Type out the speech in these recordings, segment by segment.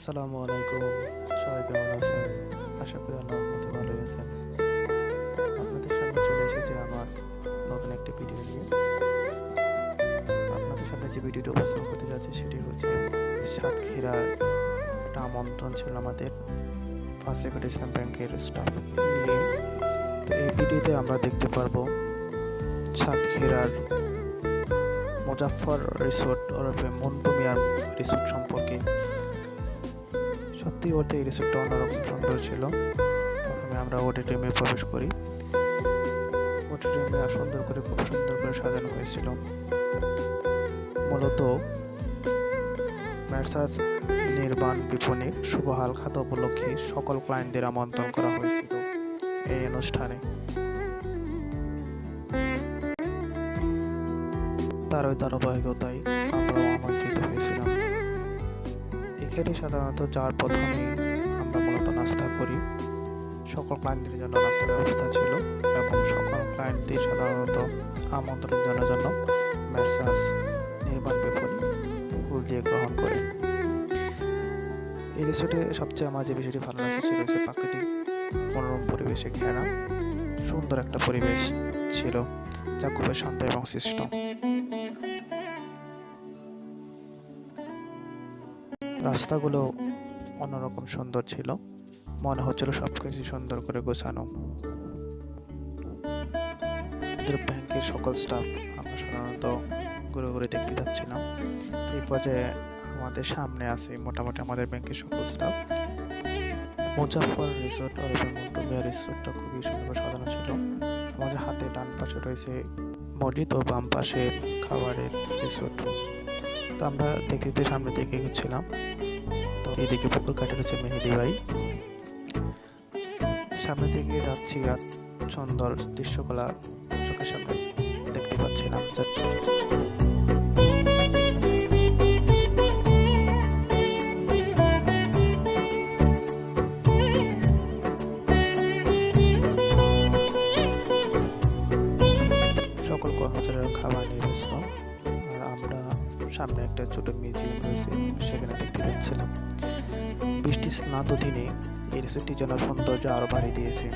আসসালামু আলাইকুম। সবাই কেমন আছেন? আশা করি আল্লাহর মতো ভালোই আছেন। আপনাদের সামনে চলে এসেছে আমার নতুন একটি ভিডিও নিয়ে। আপনাদের সামনে যে ভিডিওটি উপস্থাপন করতে যাচ্ছে সেটি হচ্ছে সাতক্ষীরার একটা আমন্ত্রণ ছিল আমাদের ফার্স্ট সেক্রেটারি ইসলাম ব্যাংকের স্টাফ নিয়ে। তো এই ভিডিওতে আমরা দেখতে পারব সাতক্ষীরার মুজাফফর রিসোর্ট ওরফে মন্টু মিয়ার রিসোর্ট সম্পর্কে। সত্যি বলতে এই রিসোর্টটা অন্যরকম সুন্দর ছিল। প্রথমে আমরা অডিটোরিয়ামে প্রবেশ করি। অডিটোরিয়ামে সুন্দর করে খুব সুন্দর করে সাজানো হয়েছিল। মূলত ম্যাসাজ নির্বাণ বিপণী, শুভ হালখাতা উপলক্ষে সকল ক্লায়েন্টদের আমন্ত্রণ করা হয়েছিল এই অনুষ্ঠানে। তার ওই ধারাবাহিকতায় এখানে সাধারণত যার প্রথমেই আমরা মূলত নাস্তা করি। সকল ক্লায়েন্টদের জন্য নাস্তার ব্যবস্থা ছিল এবং সকল ক্লায়েন্টদের সাধারণত আমন্ত্রণ জানার জন্য ম্যাসাজ নির্মাণ বিপণী ফুল দিয়ে গ্রহণ করে। এই রিসোর্টে সবচেয়ে আমার যে বিষয়টি ভালো লাগছে সেটা হচ্ছে প্রাকৃতিক মনোরম পরিবেশে ঘেরা। সুন্দর একটা পরিবেশ ছিল যা খুবই শান্ত এবং সৃষ্ট। রাস্তাগুলো অন্যরকম সুন্দর ছিল। মনে হচ্ছিল সবকিছু সুন্দর করে গোছানো। ব্যাংকের সকল স্টাফ আমরা সাধারণত ঘুরে ঘুরে দেখতে যাচ্ছিলাম। এই পর্যায়ে আমাদের সামনে আছে মোটামুটি আমাদের ব্যাংকের সকল স্টাফ মুজাফর রিসোর্ট অথবা মন্টুমিয়া রিসোর্টটা খুবই সুন্দর সাজানো ছিল। আমাদের হাতে ডান পাশে রয়েছে মসজিদ ও বাম পাশে খাবারের রিসোর্ট। তো আমরা দেখতে দেখতে সামনে দিকে এগোচ্ছিলাম। তো এদিকে পুকুর কাটে রয়েছে মেহেদি ভাই। সামনে দিকে যাচ্ছি আর সুন্দর দৃশ্যকলা চোখের সামনে দেখতে পাচ্ছিলাম। বৃষ্টি অধীনে এই রিসোর্টটি যেন সৌন্দর্য আরও বাড়িয়ে দিয়েছে।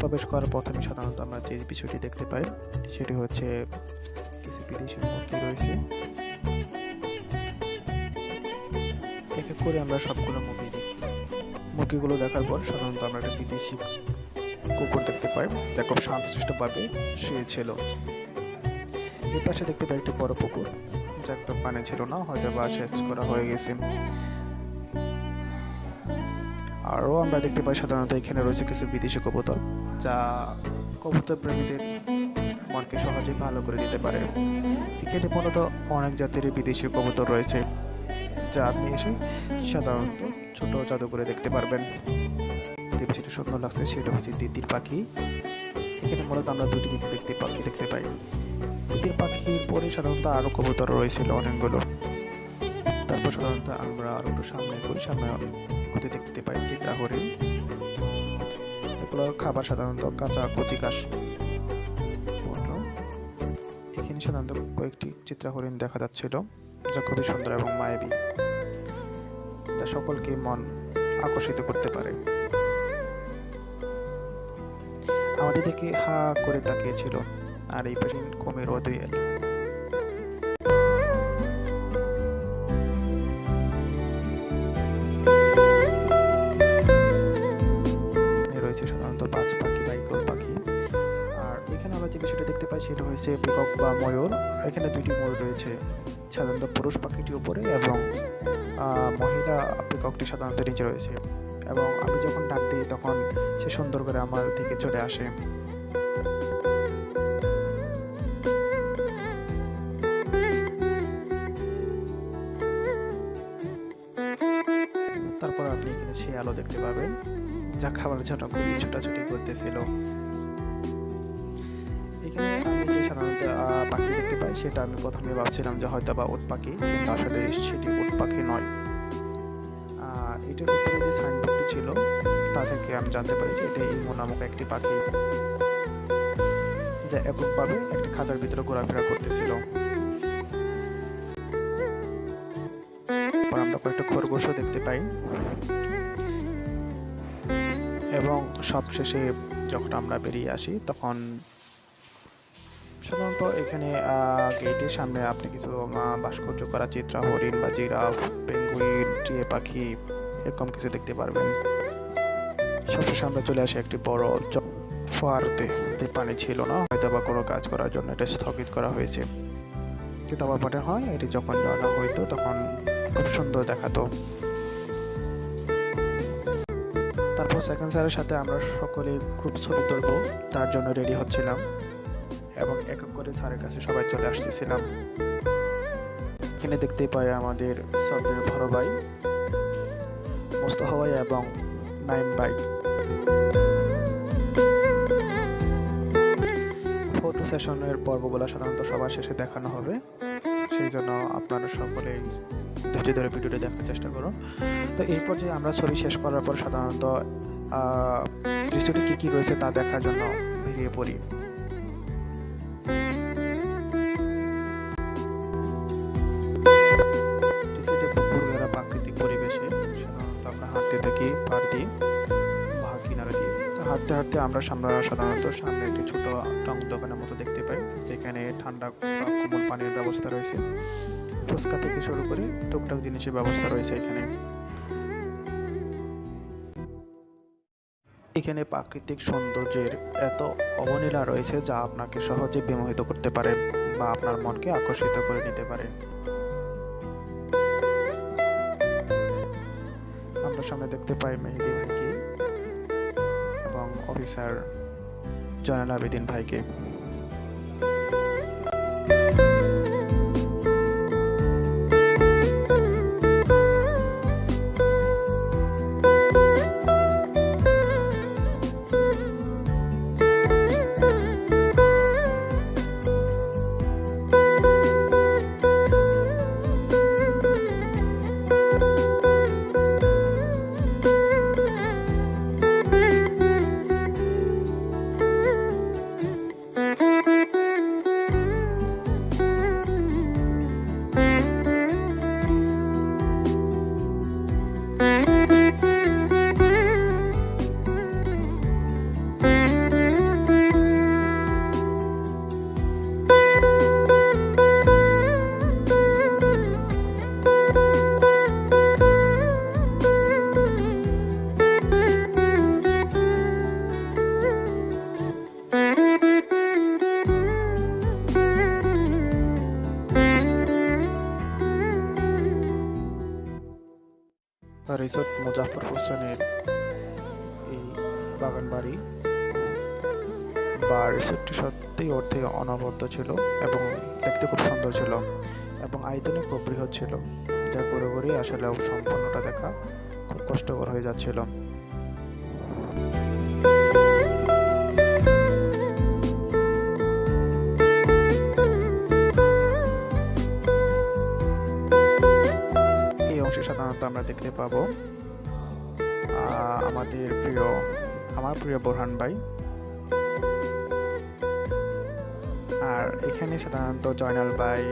প্রবেশ করার প্রথমে সাধারণত আমরা যে বিষয়টি দেখতে পাই, সেটি হচ্ছে কিছু বিদেশি মুরগি রয়েছে। এক এক করে আমরা সবগুলো মুরগি দেখি। মুরগিগুলো দেখার পর সাধারণত আমরা একটা বিদেশি কুকুর দেখতে পাই, যা খুব শান্তশিষ্টভাবে শুয়ে ছিল। এর পাশে দেখতে পাই একটি বড় পুকুর, যা একদম পানি ছিল না হয়তো বা সেচ করা হয়ে গেছে। আরও আমরা দেখতে পাই সাধারণত এখানে রয়েছে কিছু বিদেশি কবুতর, যা কবুতর প্রেমীদের মনকে সহজে ভালো করে দিতে পারে। এখানে মূলত অনেক জাতের বিদেশি কবুতর রয়েছে, যা আপনি এসে সাধারণত ছোট জাদুঘরে দেখতে পারবেন। যে সুন্দর লাগছে সেটা হচ্ছে তিতির পাখি। এখানে মূলত আমরা দুটি দিকে দেখতে পাখি দেখতে পাই। তিতির পাখির পরে সাধারণত আরও কবুতর রয়েছিল অনেকগুলো সাধারণত আমরা আরও একটু সামনে করি সামনে এগুতে দেখতে পাই চিত্রা হরিণ এগুলো খাবার সাধারণত কাঁচা কচি ঘাস এখানে সাধারণত কয়েকটি চিত্রা হরিণ দেখা যাচ্ছিল, যা খুবই সুন্দর এবং মায়াবী, যা সকলকে মন আকর্ষিত করতে পারে। আমাদের দিকে হা করে তাকিয়েছিল, আর এই পাশে কমের ওদের সেটা হচ্ছে পিকক বা ময়ূর। এখানে দুইটি ময়ূর রয়েছে, সাধারণত পুরুষ পাখিটি উপরে এবং মহিলা পিককটি সাধারণত নিচে রয়েছে। এবং আমি যখন ডাক দিই তখন সে সুন্দর করে আমার দিকে চলে আসে। তারপর আপনি এখানে আলো দেখতে পাবেন, যা খাবার জন্য খুবই ছোটাছুটি করতেছিল। পাই সেটা আমি প্রথমে ভাবছিলাম যে হয়তো বা উট পাখি, কিন্তু আসলে সেটি উট পাখি নয়। এটার উপরে যে সাইনবোর্ডটি ছিল, তা থেকে আমি জানতে পারি যে এটা ইমো নামক একটি পাখি, যা এককভাবে একটি খাঁচার ভিতরে ঘোরাফেরা করতেছিল। আমরা কয়েকটা খরগোশও দেখতে পাই। এবং সবশেষে যখন আমরা বেরিয়ে আসি, তখন সাধারণত এখানে গেটের সামনে আপনি কিছু ভাস্কর্য করা, চিত্রা, হরিণ, বা জিরাফ, পেঙ্গুইন, টিয়ে পাখি, এরকম কিছু দেখতে পারবেন। সবশেষে আমরা চলে আসি একটি বড় ফোয়ারাতে। যে পানি ছিল না হয়তো বা কোনো কাজ করার জন্য এটা স্থগিত করা হয়েছে। কিন্তু আমার মনে হয়, এটি যখন ঝর্ণা হইতো, তখন খুব সুন্দর দেখাতো। তারপর সেকেন্ড স্যারের সাথে আমরা সকলে গ্রুপ ছবি তুলবো, তার জন্য রেডি হচ্ছিলাম। এবং এক এক করে স্যারের কাছে সবাই চলে আসতেছিলাম। এখানে দেখতে পাই আমাদের সদ্যের বড় ভাই মোস্তফা ভাই এবং নাইম ভাই। ফটো সেশনের পর্বগুলো সাধারণত সবার শেষে দেখানো হবে। সেই জন্য আপনারা সকলেই ধৈর্য ধরে ভিডিওটি দেখার চেষ্টা করুন। তো এই পর্যায়ে আমরা ছবি শেষ করার পর সাধারণত দৃশ্যটি কী কী রয়েছে তা দেখার জন্য বেরিয়ে পড়ি। হাঁটতে হাঁটতে আমরা সামনে সাধারণত সামনে একটি ছোট টং দোকানের মতো দেখতে পাই, যেখানে ঠান্ডা কোমল পানির ব্যবস্থা রয়েছে। ফুচকা থেকে শুরু করে টুকটাক জিনিসের ব্যবস্থা রয়েছে এখানে। এখানে প্রাকৃতিক সৌন্দর্যের এত অবনীলা রয়েছে যা আপনাকে সহজে বিমোহিত করতে পারে বা আপনার মনকে আকর্ষিত করে নিতে পারে। আমরা সামনে দেখতে পাই মেহেদি ভাইকে অফিসার জয়নাল আবেদিন ভাইকে। রিসোর্ট মুজাফর হোসেনের এই বাগান বাড়ি বা রিসোর্টটি সত্যিই অর্থে অনবদ্য ছিল এবং দেখতে খুব সুন্দর ছিল এবং আয়তনে খুব বৃহৎ ছিল যা ঘুরে ঘুরে আসলে সম্পূর্ণটা দেখা খুব কষ্টকর হয়ে যাচ্ছিল। আমরা দেখতে পাবো। আমাদের প্রিয়, আমার প্রিয় বোরহান ভাই। আর এখানে সাধারণত জয়নাল ভাই,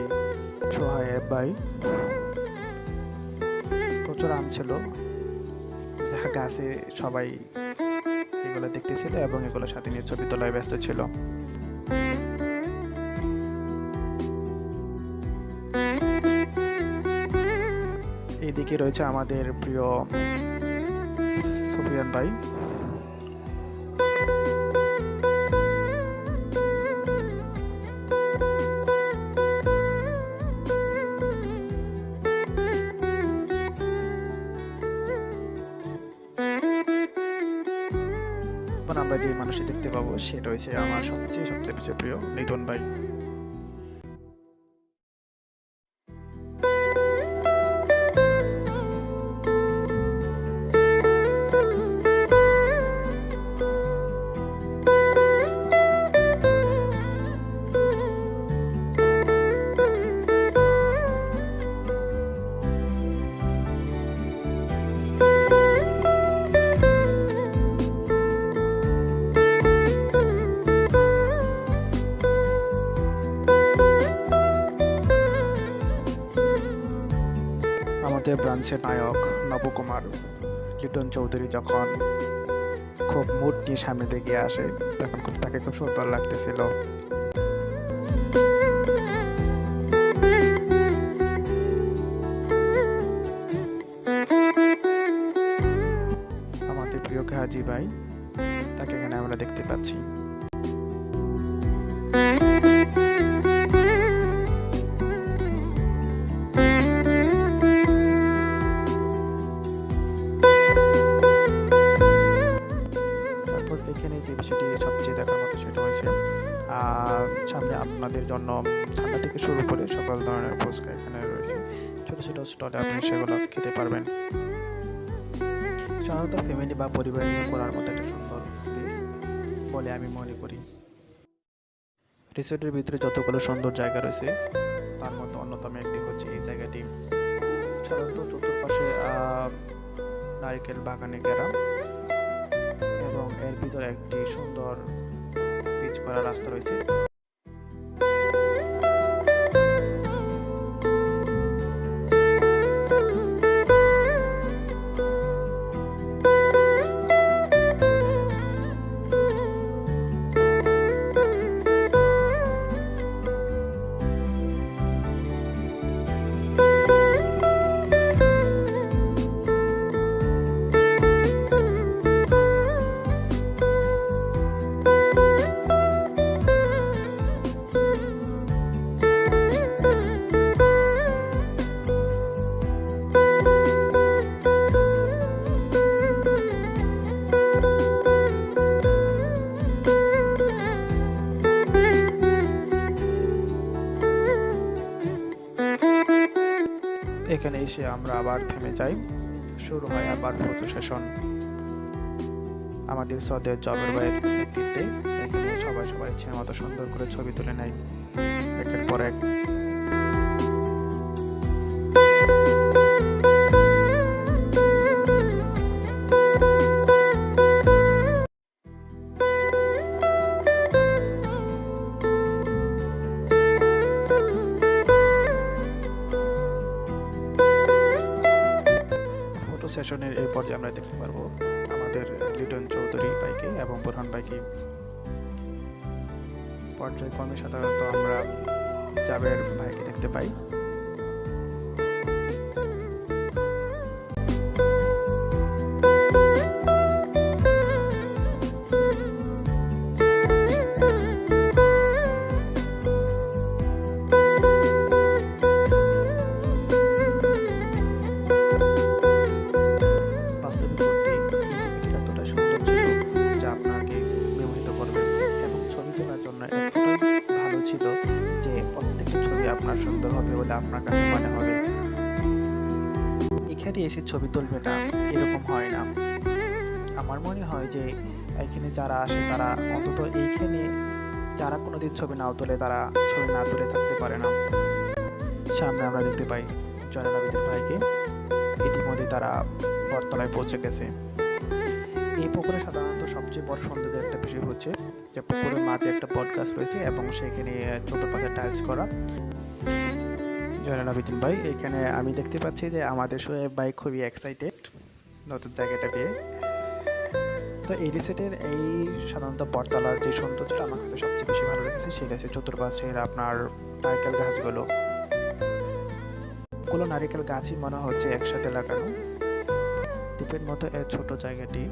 সোহায়েব ভাই। প্রচুর আম ছিল। যা গাছে সবাই এগুলো দেখতেছিল এবং এগুলোর সাথে নিয়ে ছবি তোলায় ব্যস্ত ছিল। এইদিকে রয়েছে আমাদের প্রিয় সুফিয়ান ভাই। আমরা যে মানুষটি দেখতে পাবো সেটা হচ্ছে আমার সবচেয়ে সবচেয়ে প্রিয় লিটন ভাই। আমাদের নায়ক নবকুমার। লিটন চৌধুরী যখন খুব মুড নিয়ে সামনে দিকে আসে, তখন খুব তাকে খুব সুন্দর লাগতেছিল। আমাদের প্রিয় কাজী ভাই, তাকে এখানে আমরা দেখতে পাচ্ছি। স্টলে আপনি সেগুলো খেতে পারবেন। সাধারণত ফ্যামিলি বা পরিবার নিয়ে করার মতো একটা সুন্দর স্পেস বলে আমি মনে করি। রিসোর্টের ভিতরে যতগুলো সুন্দর জায়গা রয়েছে, তার মধ্যে অন্যতম একটি হচ্ছে এই জায়গাটি। সাধারণত চতুর্পাশে নারকেল বাগানে ঘেরা এবং এর ভিতরে একটি সুন্দর পিচ করা রাস্তা রয়েছে। এখানে এসে আমরা আবার থেমে যাই। শুরু হয় আবার ফটো সেশন আমাদের সদের জবের ভাইয়ের নেতৃত্বে। এখানে সবাই সবাই ইচ্ছে মতো সুন্দর করে ছবি তুলে নেয়। একের পর এক সেশনের এই পর্যায়ে আমরা দেখতে পারব আমাদের লিটন চৌধুরী বাইকে এবং বোরহান বাইকে পর্যায়ক্রমে সাধারণত আমরা জাবের ভাইকে দেখতে পাই। ছিল যে প্রত্যেকটা ছবি আপনার সুন্দর হবে বলে আপনার কাছে মনে হবে। এখানে এসে ছবি তুলবে না, এরকম হয় না। আমার মনে হয় যে এখানে যারা আসে তারা অন্তত এইখানে যারা কোনোদিন ছবি নাও তোলে তারা ছবি না তুলে থাকতে পারে না। সামনে আমরা দেখতে পাই জয়নাল আবেদিন ভাইকে। ইতিমধ্যে তারা বটতলায় পৌঁছে গেছে। এই পুকুরে সাধারণত সবচেয়ে বড় সৌন্দর্যের একটা বিষয় হচ্ছে যে পুকুরের মাঝে একটা বট গাছ রয়েছে এবং সেখানে চতুর্পাশে টাইলস করা। জয়নাল আবেদিন ভাই, এখানে আমি দেখতে পাচ্ছি যে আমাদের সোহেব ভাই খুবই এক্সাইটেড নতুন জায়গাটা পেয়ে। তো এই রিসেটের এই সাধারণত বটতলার যে সৌন্দর্যটা আমার কাছে সবচেয়ে বেশি ভালো লেগেছে, সেটা হচ্ছে চতুর্পাশের আপনার নারকেল গাছগুলো। গুলো নারিকেল গাছই মনে হচ্ছে একসাথে লাগানো। দ্বীপের মতো এই ছোট জায়গাটি।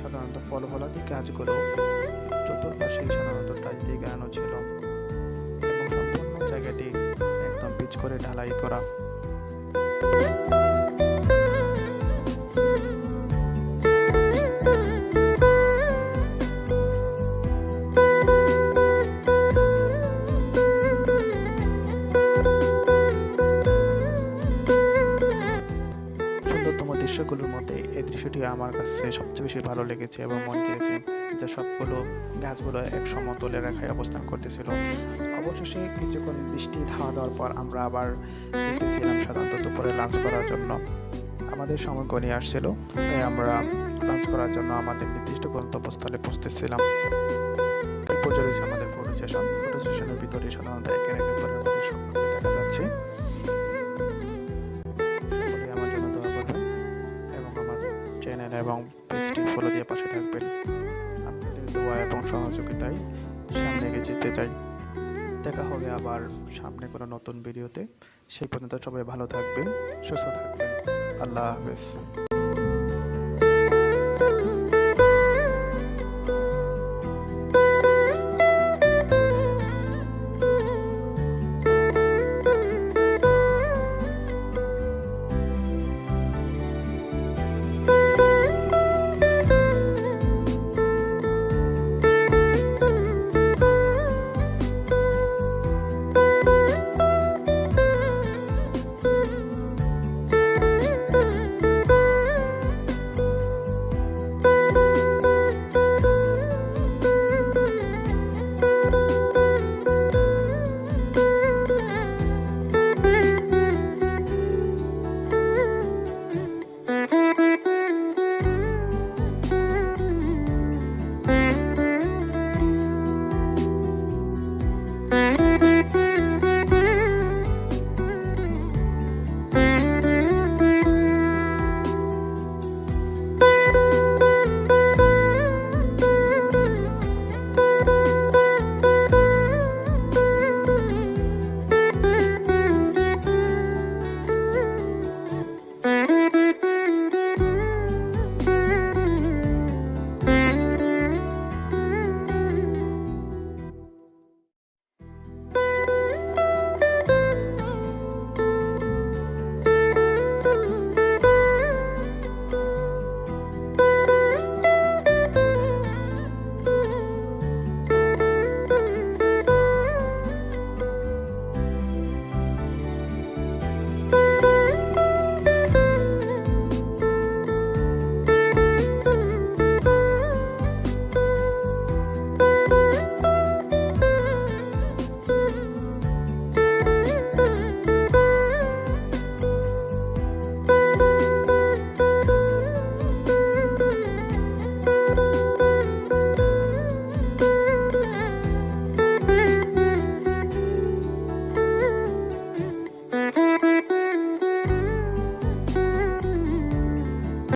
সাধারণত ফল ফলাদি গাছগুলো চতুর্পাশে সাধারণত টাইল দিয়ে গাড়ানো ছিল এবং সম্পূর্ণ জায়গাটি একদম পিচ করে ঢালাই করা। আমার কাছে সবচেয়ে বেশি ভালো লেগেছে এবং মন কেড়েছে যে সবগুলো গাছগুলো এক সমতলে রেখায় অবস্থান করতেছিল। অবশেষে কিছুক্ষণ বৃষ্টি ধাওয়া দেওয়ার পর আমরা আবার বেরিয়েছিলাম সাধারণত দুপুরে লাঞ্চ করার জন্য। আমাদের সময় গণিয়ে আসছিল, তাই আমরা লাঞ্চ করার জন্য আমাদের নির্দিষ্ট গন্তব্যস্থলে পৌঁছতেছিলাম রয়েছে আমাদের ফটো সেশন ফটো সেশনের ভিতরে সাধারণত একের একের পরে এবং পেজটি ফলো দিয়ে পাশে থাকবেন। আপনাদের দোয়া এবং সহযোগিতায় সামনে এগিয়ে যেতে চাই। দেখা হবে আবার সামনে কোনো নতুন ভিডিওতে। সেই পর্যন্ত সবাই ভালো থাকবেন, সুস্থ থাকবেন। আল্লাহ হাফেজ।